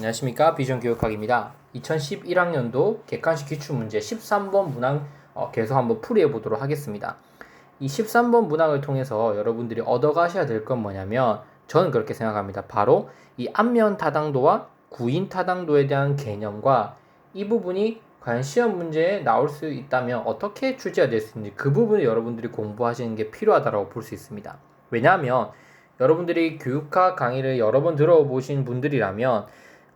안녕하십니까 비전교육학입니다. 2011학년도 객관식 기출문제 13번 문항 어, 계속 한번 풀이해 보도록 하겠습니다. 이 13번 문항을 통해서 여러분들이 얻어가셔야 될 건 뭐냐면 저는 그렇게 생각합니다. 바로 이 앞면 타당도와 구인 타당도에 대한 개념과 이 부분이 과연 시험 문제에 나올 수 있다면 어떻게 출제가 될 수 있는지 그 부분을 여러분들이 공부하시는 게 필요하다고 볼 수 있습니다. 왜냐하면 여러분들이 교육학 강의를 여러 번 들어보신 분들이라면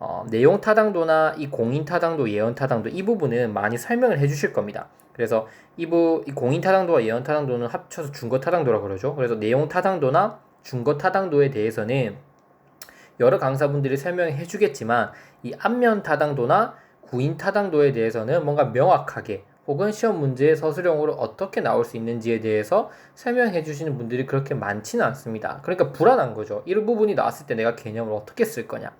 어, 내용 타당도나 이 공인 타당도, 예언 타당도 이 부분은 많이 설명을 해주실 겁니다. 그래서 이부 이 공인 타당도와 예언 타당도는 합쳐서 준거 타당도라고 그러죠. 그래서 내용 타당도나 준거 타당도에 대해서는 여러 강사분들이 설명해 주겠지만 이 앞면 타당도나 구인 타당도에 대해서는 뭔가 명확하게 혹은 시험 문제의 서술형으로 어떻게 나올 수 있는지에 대해서 설명해 주시는 분들이 그렇게 많지는 않습니다. 그러니까 불안한 거죠. 이 부분이 나왔을 때 내가 개념을 어떻게 쓸 거냐.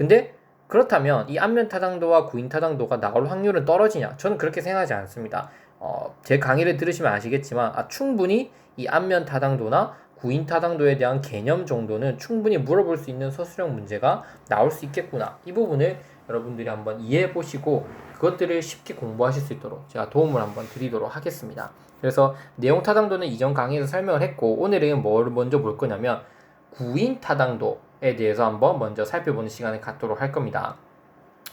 근데 그렇다면 이 앞면 타당도와 구인 타당도가 나올 확률은 떨어지냐? 저는 그렇게 생각하지 않습니다. 어, 제 강의를 들으시면 아시겠지만 아, 충분히 이 앞면 타당도나 구인 타당도에 대한 개념 정도는 충분히 물어볼 수 있는 서술형 문제가 나올 수 있겠구나. 이 부분을 여러분들이 한번 이해해 보시고 그것들을 쉽게 공부하실 수 있도록 제가 도움을 한번 드리도록 하겠습니다. 그래서 내용 타당도는 이전 강의에서 설명을 했고 오늘은 뭘 먼저 볼 거냐면 구인 타당도에 대해서 한번 먼저 살펴보는 시간을 갖도록 할 겁니다.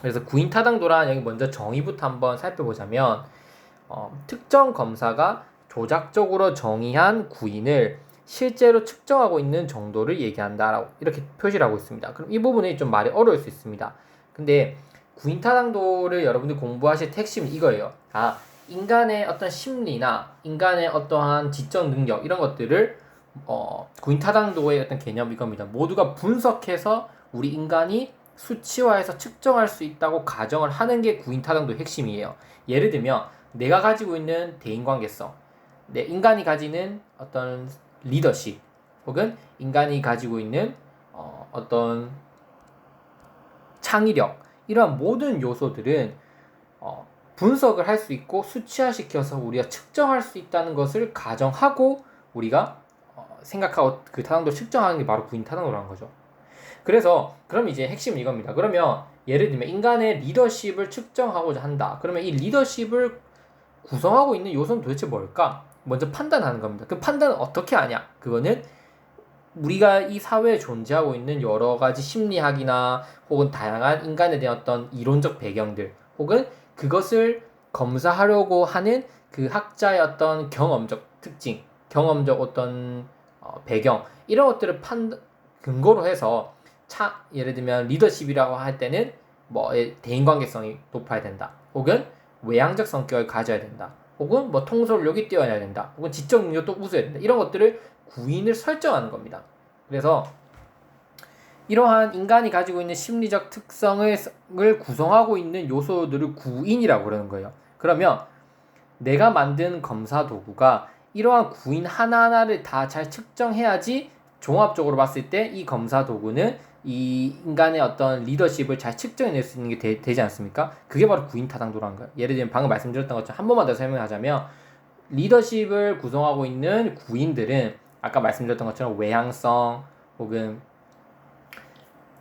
그래서 구인 타당도란 여기 먼저 정의부터 한번 살펴보자면 어, 특정 검사가 조작적으로 정의한 구인을 실제로 측정하고 있는 정도를 얘기한다라고 이렇게 표시를 하고 있습니다. 그럼 이 부분이 좀 말이 어려울 수 있습니다. 근데 구인 타당도를 여러분들 공부하실 핵심은 이거예요. 아, 인간의 어떤 심리나 인간의 어떠한 지적 능력 이런 것들을 어, 구인 타당도의 어떤 개념 이겁니다. 모두가 분석해서 우리 인간이 수치화해서 측정할 수 있다고 가정을 하는 게 구인 타당도의 핵심이에요. 예를 들면 내가 가지고 있는 대인관계성, 내 인간이 가지는 어떤 리더십, 혹은 인간이 가지고 있는 어, 어떤 창의력 이러한 모든 요소들은 어, 분석을 할 수 있고 수치화시켜서 우리가 측정할 수 있다는 것을 가정하고 우리가 어, 생각하고 그 타당도 측정하는 게 바로 구인 타당도라는 거죠. 그래서 그럼 이제 핵심은 이겁니다. 그러면 예를 들면 인간의 리더십을 측정하고자 한다. 그러면 이 리더십을 구성하고 있는 요소는 도대체 뭘까? 먼저 판단하는 겁니다. 그 판단은 어떻게 하냐? 그거는 우리가 이 사회에 존재하고 있는 여러 가지 심리학이나 혹은 다양한 인간에 대한 어떤 이론적 배경들 혹은 그것을 검사하려고 하는 그 학자의 어떤 경험적 특징, 경험적 어떤 어, 배경 이런 것들을 판 근거로 해서 차 예를 들면 리더십이라고 할 때는 뭐 대인 관계성이 높아야 된다. 혹은 외향적 성격을 가져야 된다. 혹은 뭐 통솔력이 뛰어나야 된다. 혹은 지적 능력도 우수해야 된다. 이런 것들을 구인을 설정하는 겁니다. 그래서 이러한 인간이 가지고 있는 심리적 특성을 구성하고 있는 요소들을 구인이라고 그러는 거예요. 그러면 내가 만든 검사 도구가 이러한 구인 하나하나를 다 잘 측정해야지 종합적으로 봤을 때 이 검사 도구는 이 인간의 어떤 리더십을 잘 측정해낼 수 있는 게 되, 지 않습니까? 그게 바로 구인 타당도라는 거예요. 예를 들면 방금 말씀드렸던 것처럼 한 번만 더 설명하자면 리더십을 구성하고 있는 구인들은 아까 말씀드렸던 것처럼 외향성 혹은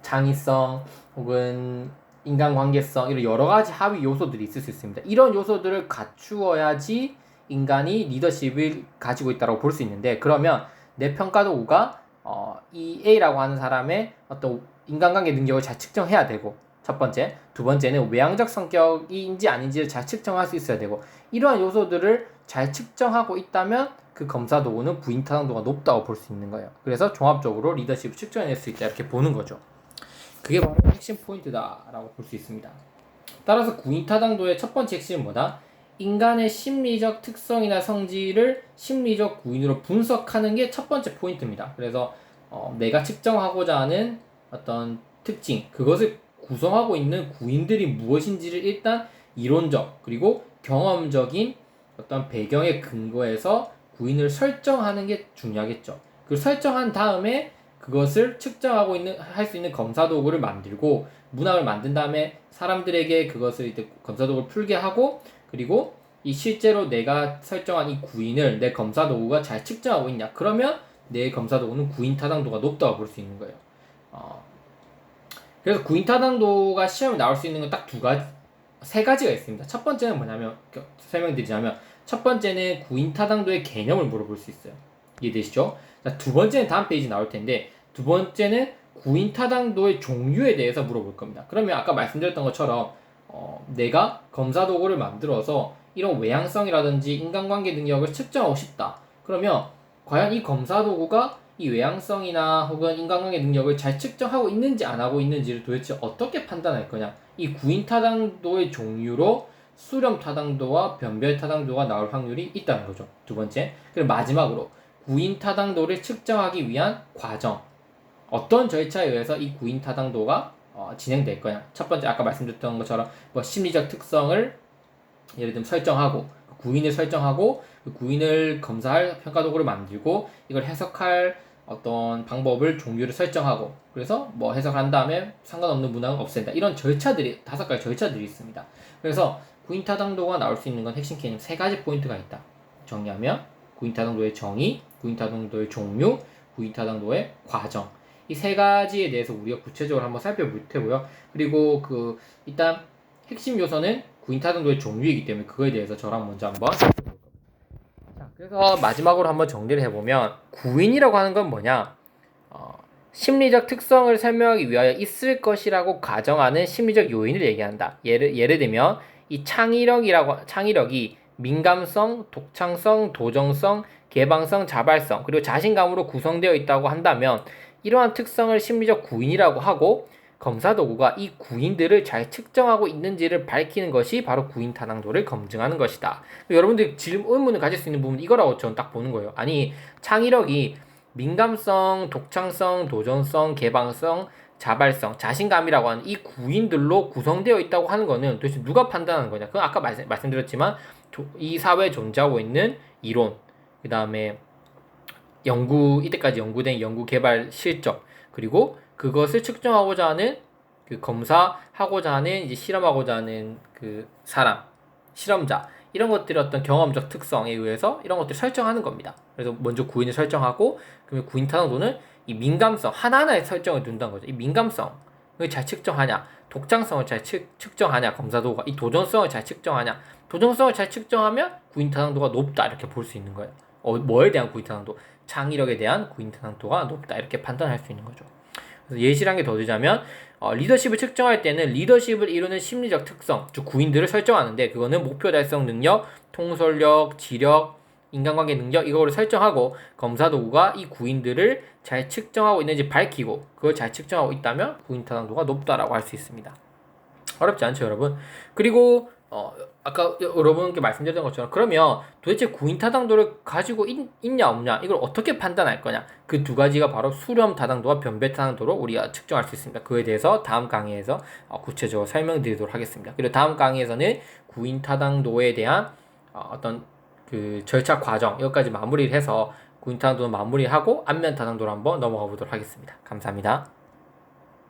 창의성 혹은 인간관계성 이런 여러 가지 하위 요소들이 있을 수 있습니다. 이런 요소들을 갖추어야지 인간이 리더십을 가지고 있다고 볼 수 있는데 그러면 내 평가 도구가 어, 이 A라고 하는 사람의 어떤 인간관계 능력을 잘 측정해야 되고 첫 번째, 두 번째는 외향적 성격인지 아닌지를 잘 측정할 수 있어야 되고 이러한 요소들을 잘 측정하고 있다면 그 검사 도구는 부인 타당도가 높다고 볼 수 있는 거예요. 그래서 종합적으로 리더십을 측정해낼 수 있다 이렇게 보는 거죠. 그게 바로 핵심 포인트다라고 볼 수 있습니다. 따라서 구인 타당도의 첫 번째 핵심은 뭐다? 인간의 심리적 특성이나 성질을 심리적 구인으로 분석하는 게 첫 번째 포인트입니다. 그래서 어, 내가 측정하고자 하는 어떤 특징, 그것을 구성하고 있는 구인들이 무엇인지를 일단 이론적 그리고 경험적인 어떤 배경에 근거해서 구인을 설정하는 게 중요하겠죠. 그 설정한 다음에 그것을 측정하고 있는 할 수 있는 검사 도구를 만들고 문항을 만든 다음에 사람들에게 그것을 이제 검사 도구를 풀게 하고 그리고 이 실제로 내가 설정한 이 구인을 내 검사 도구가 잘 측정하고 있냐 그러면 내 검사 도구는 구인 타당도가 높다고 볼 수 있는 거예요. 어, 그래서 구인 타당도가 시험에 나올 수 있는 건 딱 두 가지, 세 가지가 있습니다. 첫 번째는 뭐냐면 겨- 설명드리자면 첫 번째는 구인 타당도의 개념을 물어볼 수 있어요. 이해되시죠? 자, 두 번째는 다음 페이지 나올 텐데 두 번째는 구인 타당도의 종류에 대해서 물어볼 겁니다. 그러면 아까 말씀드렸던 것처럼 어, 내가 검사 도구를 만들어서 이런 외향성이라든지 인간관계 능력을 측정하고 싶다. 그러면 과연 이 검사 도구가 이 외향성이나 혹은 인간관계 능력을 잘 측정하고 있는지 안 하고 있는지를 도대체 어떻게 판단할 거냐? 이 구인 타당도의 종류로 수렴 타당도와 변별 타당도가 나올 확률이 있다는 거죠. 두 번째. 그리고 마지막으로 구인 타당도를 측정하기 위한 과정. 어떤 절차에 의해서 이 구인 타당도가 어, 진행될 거냐. 첫 번째 아까 말씀드렸던 것처럼 뭐 심리적 특성을 예를 들면 설정하고 구인을 설정하고 그 구인을 검사할 평가 도구를 만들고 이걸 해석할 어떤 방법을 종류를 설정하고 그래서 뭐 해석한 다음에 상관없는 문항을 없앤다 이런 절차들이 다섯 가지 절차들이 있습니다. 그래서 구인 타당도가 나올 수 있는 건 핵심 개념 세 가지 포인트가 있다. 정리하면 구인 타당도의 정의, 구인 타당도의 종류, 구인 타당도의 과정 이 세 가지에 대해서 우리가 구체적으로 한번 살펴볼 테고요. 그리고 그 일단 핵심 요소는 구인 타등도의 종류이기 때문에 그거에 대해서 저랑 먼저 한번. 자, 그래서 마지막으로 한번 정리를 해보면 구인이라고 하는 건 뭐냐? 어, 심리적 특성을 설명하기 위하여 있을 것이라고 가정하는 심리적 요인을 얘기한다. 예를 예를 들면 이 창의력이라고 창의력이 민감성, 독창성, 도정성, 개방성, 자발성 그리고 자신감으로 구성되어 있다고 한다면 이러한 특성을 심리적 구인이라고 하고 검사 도구가 이 구인들을 잘 측정하고 있는지를 밝히는 것이 바로 구인 타당도를 검증하는 것이다. 여러분들 질문 의문을 가질 수 있는 부분 이거라고 저는 딱 보는 거예요. 아니 창의력이 민감성, 독창성, 도전성, 개방성, 자발성, 자신감이라고 하는 이 구인들로 구성되어 있다고 하는 거는 도대체 누가 판단하는 거냐? 그건 아까 말씀, 말씀드렸지만 조- 이 사회에 존재하고 있는 이론, 그 다음에 연구 이때까지 연구된 연구 개발 실적 그리고 그것을 측정하고자 하는 그 검사하고자 하는 이제 실험하고자 하는 그 사람 실험자 이런 것들의 어떤 경험적 특성에 의해서 이런 것들을 설정하는 겁니다. 그래서 먼저 구인을 설정하고 그러면 구인 타당도는 이 민감성 하나하나에 설정을 둔다는 거죠. 이 민감성을 잘 측정하냐, 독창성을 잘 측, 측정하냐, 검사도가 이 도전성을 잘 측정하냐, 도전성을 잘 측정하면 구인 타당도가 높다 이렇게 볼 수 있는 거예요. 어, 뭐에 대한 구인 타당도? 창의력에 대한 구인 타당도가 높다 이렇게 판단할 수 있는 거죠. 그래서 예시를 한개더 드자면 어, 리더십을 측정할 때는 리더십을 이루는 심리적 특성, 즉 구인들을 설정하는데 그거는 목표 달성 능력, 통솔력, 지력, 인간관계 능력 이거를 설정하고 검사 도구가 이 구인들을 잘 측정하고 있는지 밝히고 그걸 잘 측정하고 있다면 구인 타당도가 높다라고 할 수 있습니다. 어렵지 않죠, 여러분? 그리고 어, 아까 여러분께 말씀드렸던 것처럼 그러면 도대체 구인 타당도를 가지고 있, 냐 없냐 이걸 어떻게 판단할 거냐 그 두 가지가 바로 수렴 타당도와 변배 타당도로 우리가 측정할 수 있습니다. 그에 대해서 다음 강의에서 어, 구체적으로 설명드리도록 하겠습니다. 그리고 다음 강의에서는 구인 타당도에 대한 어, 어떤 그 절차 과정 여기까지 마무리를 해서 구인 타당도 마무리하고 안면 타당도로 한번 넘어가 보도록 하겠습니다. 감사합니다.